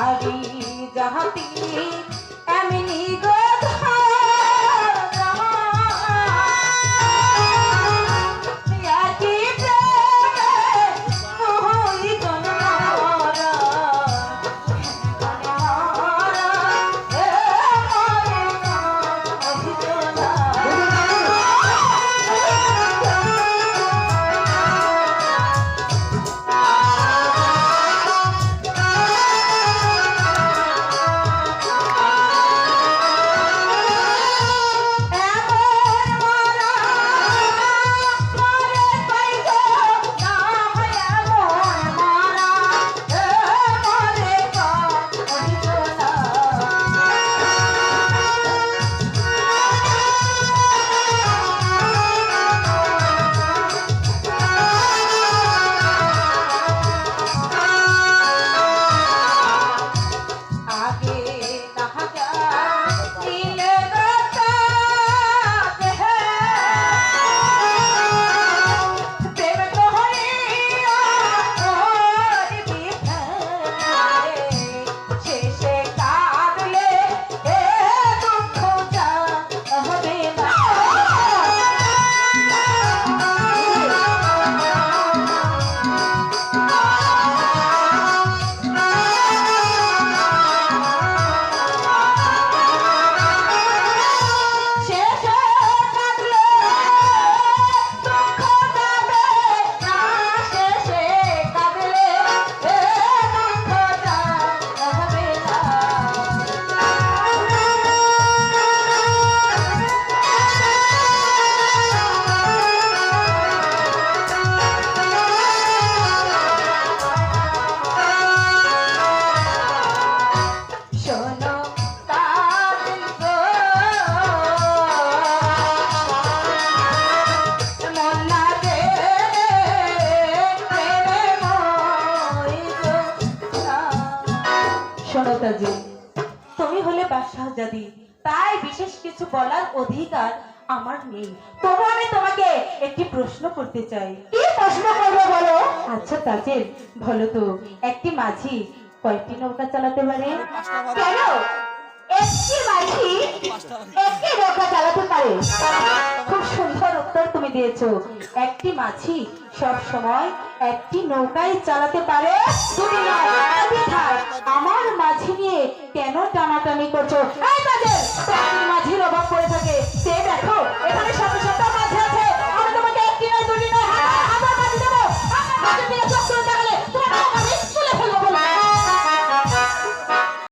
যাবি যাহাতি এমনি গো বাদশাহজাদি তাই বিশেষ কিছু বলার অধিকার আমার নেই। তবু আমি তোমাকে একটি প্রশ্ন করতে চাই। কি প্রশ্ন করবে বলো? আচ্ছা তাজের বলো তো একটি মাঝি কয়টি নৌকা চালাতে পারে? কেন? একটি মাঝি একটি নৌকা চালাতে পারে? খুব সুন্দর উত্তর তুমি দিয়েছ। একটি মাঝি সব সময় একটি নৌকাই চালাতে পারে। দুটি নয়, টানাটানি করছ।